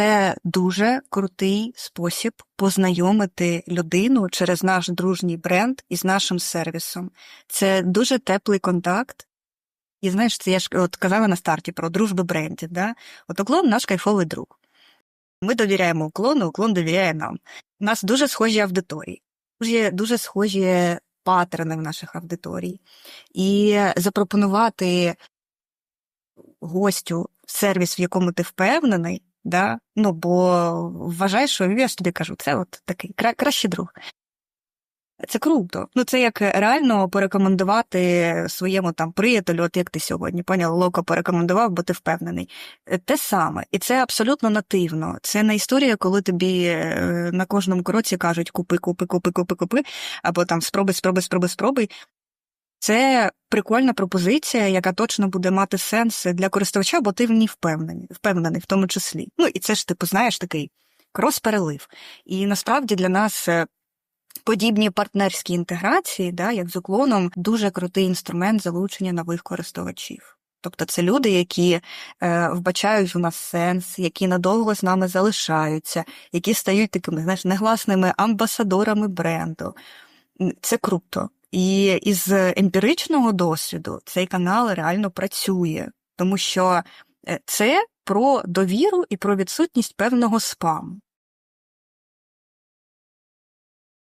це дуже крутий спосіб познайомити людину через наш дружній бренд із нашим сервісом. Це дуже теплий контакт. І знаєш, це я ж от казала на старті про дружбу брендів. Да? От уклон наш кайфовий друг. Ми довіряємо уклону, уклон довіряє нам. У нас дуже схожі аудиторії, дуже, дуже схожі паттерни в наших аудиторій. І запропонувати гостю сервіс, в якому ти впевнений, да? ну бо вважаєш, що я ж тобі кажу, це от такий кра- кращий друг. Це круто. Ну, це як реально порекомендувати своєму там приятелю, от як ти сьогодні, поняв, Локо порекомендував, бо ти впевнений. Е, Те саме, і це абсолютно нативно. Це не історія, коли тобі е, на кожному кроці кажуть купи, купи, купи, купи, купи, або там спробуй, спробуй, спробуй, спробуй. Це прикольна пропозиція, яка точно буде мати сенс для користувача, бо ти в ній впевнений, впевнений в тому числі. Ну і це ж типу, знаєш, такий крос-перелив. І насправді для нас е, подібні партнерські інтеграції, да, як з уклоном, дуже крутий інструмент залучення нових користувачів. Тобто це люди, які е, вбачають в нас сенс, які надовго з нами залишаються, які стають такими знаєш, негласними амбасадорами бренду. Це круто. І із емпіричного досвіду цей канал реально працює, тому що е, це про довіру і про відсутність певного спаму.